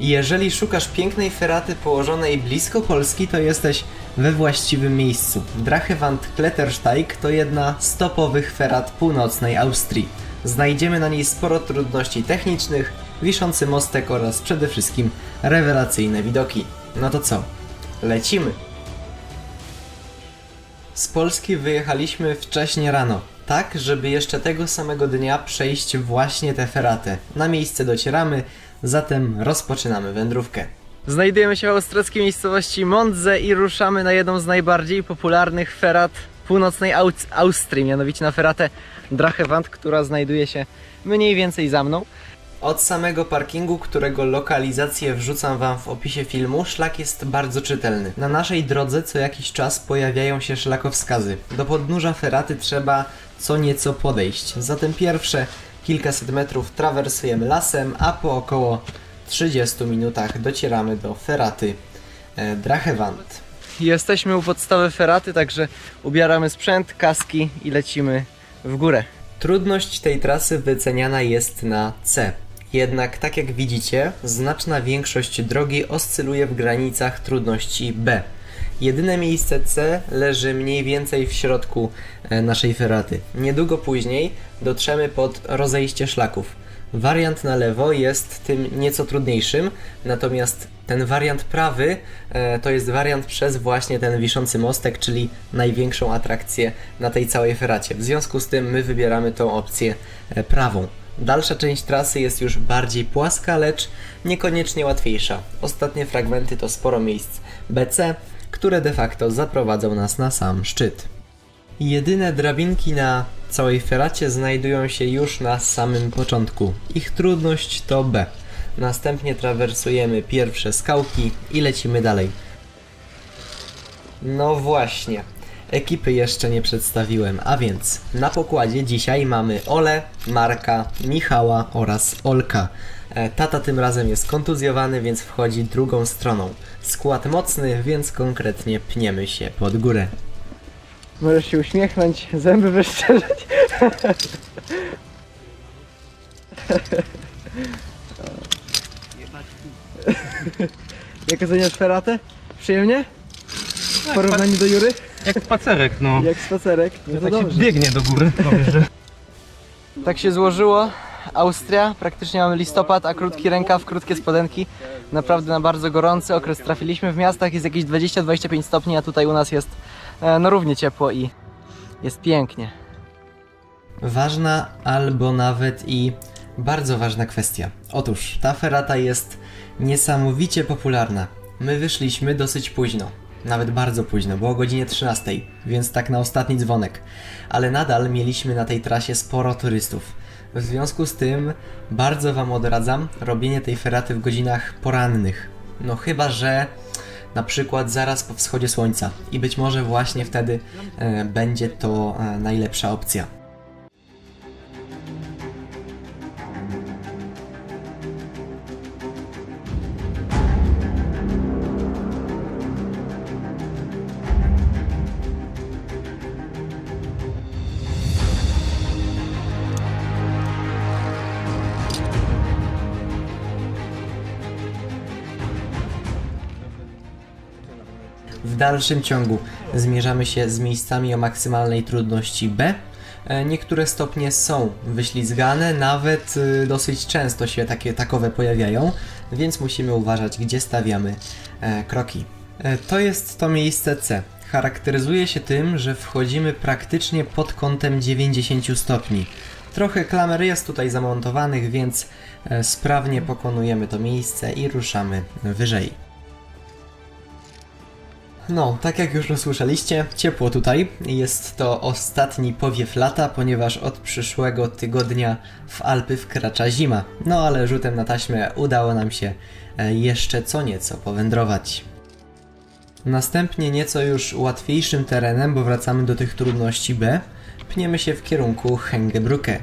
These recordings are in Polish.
Jeżeli szukasz pięknej feraty położonej blisko Polski, to jesteś we właściwym miejscu. Drachewand Klettersteig to jedna z topowych ferat północnej Austrii. Znajdziemy na niej sporo trudności technicznych, wiszący mostek oraz przede wszystkim rewelacyjne widoki. No to co? Lecimy! Z Polski wyjechaliśmy wcześnie rano, tak żeby jeszcze tego samego dnia przejść właśnie tę feratę. Na miejsce docieramy, zatem rozpoczynamy wędrówkę. Znajdujemy się w austriackiej miejscowości Mondze i ruszamy na jedną z najbardziej popularnych ferat północnej Au- Austrii, mianowicie na feratę Drachewand, która znajduje się mniej więcej za mną. Od samego parkingu, którego lokalizację wrzucam Wam w opisie filmu, szlak jest bardzo czytelny. Na naszej drodze co jakiś czas pojawiają się szlakowskazy. Do podnóża feraty trzeba co nieco podejść. Zatem pierwsze kilkaset metrów trawersujemy lasem, a po około 30 minutach docieramy do feraty e, Drachewand. Jesteśmy u podstawy feraty, także ubieramy sprzęt, kaski i lecimy w górę. Trudność tej trasy wyceniana jest na C. Jednak, tak jak widzicie, znaczna większość drogi oscyluje w granicach trudności B. Jedyne miejsce C leży mniej więcej w środku e, naszej feraty. Niedługo później dotrzemy pod rozejście szlaków. Wariant na lewo jest tym nieco trudniejszym, natomiast ten wariant prawy e, to jest wariant przez właśnie ten wiszący mostek, czyli największą atrakcję na tej całej feracie. W związku z tym my wybieramy tą opcję e, prawą. Dalsza część trasy jest już bardziej płaska, lecz niekoniecznie łatwiejsza. Ostatnie fragmenty to sporo miejsc BC, które de facto zaprowadzą nas na sam szczyt. Jedyne drabinki na całej feracie znajdują się już na samym początku. Ich trudność to B. Następnie trawersujemy pierwsze skałki i lecimy dalej. No właśnie. Ekipy jeszcze nie przedstawiłem, a więc na pokładzie dzisiaj mamy Ole, Marka, Michała oraz Olka. E, Tata tym razem jest kontuzjowany, więc wchodzi drugą stroną. Skład mocny, więc konkretnie pniemy się pod górę. Możesz się uśmiechnąć, zęby wyszczerzyć. Jak oceniasz feratę? Przyjemnie? W porównaniu do Jury? Jak spacerek, no. Jak spacerek? No to tak się dobrze. biegnie do góry. Powiem, że... Tak się złożyło. Austria, praktycznie mamy listopad, a krótki rękaw, krótkie spodenki. Naprawdę na bardzo gorący okres trafiliśmy. W miastach jest jakieś 20-25 stopni, a tutaj u nas jest e, no równie ciepło i jest pięknie. Ważna albo nawet i bardzo ważna kwestia. Otóż ta ferata jest niesamowicie popularna. My wyszliśmy dosyć późno. Nawet bardzo późno, było o godzinie 13, więc tak na ostatni dzwonek. Ale nadal mieliśmy na tej trasie sporo turystów. W związku z tym bardzo Wam odradzam robienie tej feraty w godzinach porannych. No chyba, że na przykład zaraz po wschodzie słońca i być może właśnie wtedy e, będzie to e, najlepsza opcja. Dalszym ciągu zmierzamy się z miejscami o maksymalnej trudności B. E, Niektóre stopnie są wyślizgane, nawet y, dosyć często się takie takowe pojawiają, więc musimy uważać, gdzie stawiamy e, kroki. E, To jest to miejsce C. Charakteryzuje się tym, że wchodzimy praktycznie pod kątem 90 stopni. Trochę klamer jest tutaj zamontowanych, więc e, sprawnie pokonujemy to miejsce i ruszamy wyżej. No, tak jak już usłyszeliście, ciepło tutaj. Jest to ostatni powiew lata, ponieważ od przyszłego tygodnia w Alpy wkracza zima. No ale rzutem na taśmę udało nam się e, jeszcze co nieco powędrować. Następnie nieco już łatwiejszym terenem, bo wracamy do tych trudności B, pniemy się w kierunku Hengebrücke.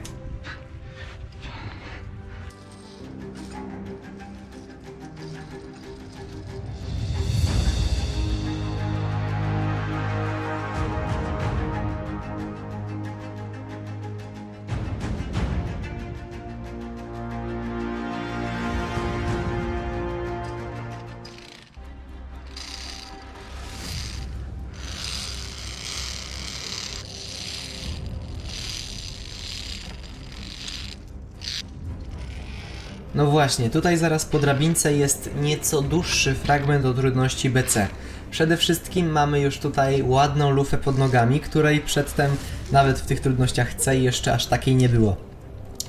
No właśnie, tutaj zaraz po drabince jest nieco dłuższy fragment o trudności BC. Przede wszystkim mamy już tutaj ładną lufę pod nogami, której przedtem nawet w tych trudnościach C jeszcze aż takiej nie było.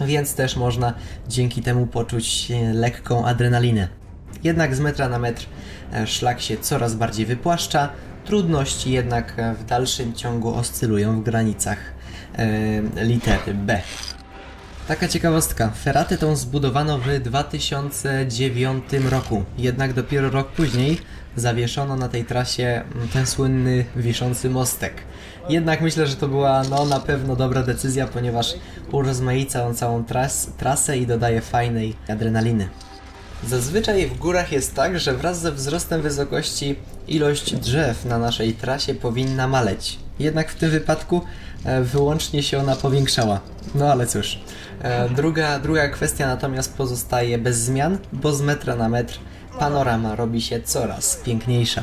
Więc też można dzięki temu poczuć lekką adrenalinę. Jednak z metra na metr e, szlak się coraz bardziej wypłaszcza, trudności jednak e, w dalszym ciągu oscylują w granicach e, litery B. Taka ciekawostka. Feratę tą zbudowano w 2009 roku, jednak dopiero rok później zawieszono na tej trasie mm, ten słynny wiszący mostek. Jednak myślę, że to była no na pewno dobra decyzja, ponieważ urozmaica on całą tras trasę i dodaje fajnej adrenaliny. Zazwyczaj w górach jest tak, że wraz ze wzrostem wysokości ilość drzew na naszej trasie powinna maleć. Jednak w tym wypadku e, wyłącznie się ona powiększała. No ale cóż. E, druga, druga kwestia natomiast pozostaje bez zmian, bo z metra na metr panorama robi się coraz piękniejsza.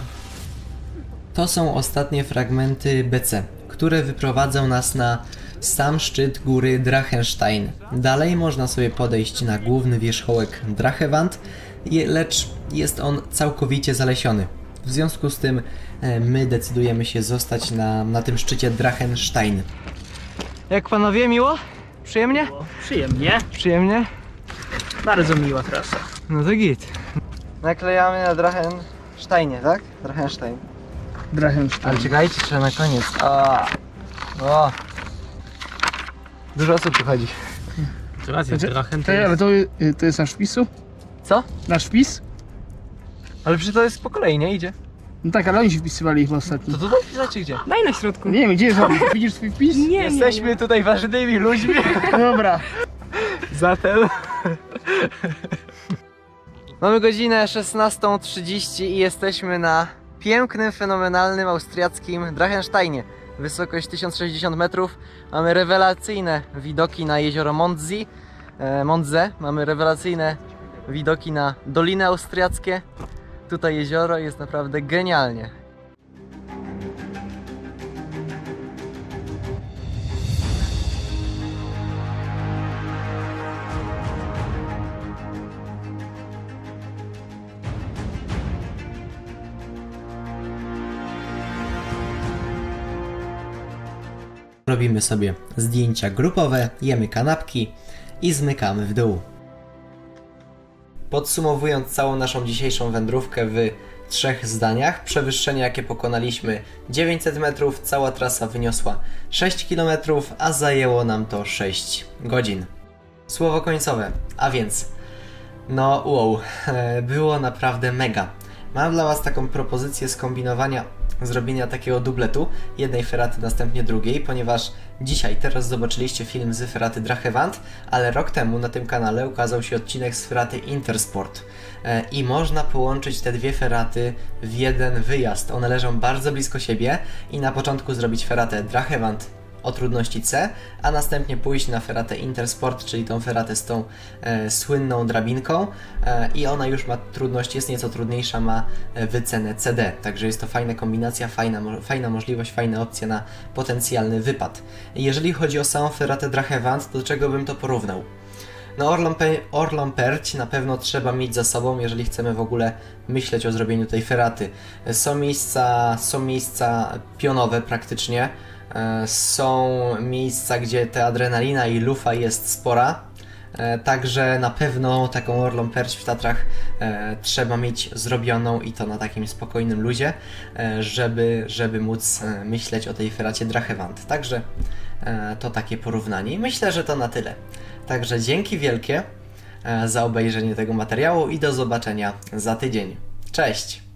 To są ostatnie fragmenty BC, które wyprowadzą nas na sam szczyt góry Drachenstein. Dalej można sobie podejść na główny wierzchołek Drachewand, lecz jest on całkowicie zalesiony. W związku z tym e, my decydujemy się zostać na, na tym szczycie Drachenstein. Jak panowie, miło? Przyjemnie? Przyjemnie. Przyjemnie? Bardzo miła trasa. No to git. Naklejamy na Drachensteinie, tak? Drachenstein. Ale Drachenstein. czekajcie, jeszcze na koniec. O! o. Dużo osób tu chodzi. Racja, Drachen to ale jest... to, y, to jest nasz wpisu? Co? Nasz wpis? Ale przecież to jest po kolei, nie? Idzie. No tak, ale oni się wpisywali ich ostatnio. To tutaj pisacie gdzie? Daj na środku. Nie wiem, gdzie jest on? Widzisz swój wpis? Nie, Jesteśmy nie, nie. tutaj ważnymi ludźmi. Dobra. Zatem... Mamy godzinę 16.30 i jesteśmy na pięknym, fenomenalnym austriackim Drachensteinie. Wysokość 1060 metrów. Mamy rewelacyjne widoki na jezioro Mondzi, e, Mondze. Mamy rewelacyjne widoki na Doliny Austriackie. Tutaj jezioro jest naprawdę genialnie. Robimy sobie zdjęcia grupowe, jemy kanapki i zmykamy w dół. Podsumowując całą naszą dzisiejszą wędrówkę w trzech zdaniach, przewyższenie jakie pokonaliśmy 900 metrów, cała trasa wyniosła 6 km, a zajęło nam to 6 godzin. Słowo końcowe, a więc no wow, było naprawdę mega. Mam dla Was taką propozycję skombinowania, zrobienia takiego dubletu, jednej feraty, następnie drugiej, ponieważ dzisiaj, teraz zobaczyliście film z feraty Drachewand, ale rok temu na tym kanale ukazał się odcinek z feraty Intersport. E, I można połączyć te dwie feraty w jeden wyjazd. One leżą bardzo blisko siebie i na początku zrobić feratę Drachewand o trudności C, a następnie pójść na feratę Intersport, czyli tą feratę z tą e, słynną drabinką e, i ona już ma trudność, jest nieco trudniejsza, ma e, wycenę CD, także jest to fajna kombinacja, fajna, mo- fajna możliwość, fajna opcja na potencjalny wypad. Jeżeli chodzi o samą feratę Drachewand, to do czego bym to porównał? No Orlą, Pe- Orlą Perć na pewno trzeba mieć za sobą, jeżeli chcemy w ogóle myśleć o zrobieniu tej feraty. Są miejsca, są miejsca pionowe praktycznie, e, są miejsca, gdzie ta adrenalina i lufa jest spora, e, także na pewno taką Orlą Perć w Tatrach e, trzeba mieć zrobioną i to na takim spokojnym luzie, e, żeby, żeby móc e, myśleć o tej feracie Drachewand. Także e, to takie porównanie. I Myślę, że to na tyle. Także dzięki wielkie e, za obejrzenie tego materiału i do zobaczenia za tydzień. Cześć!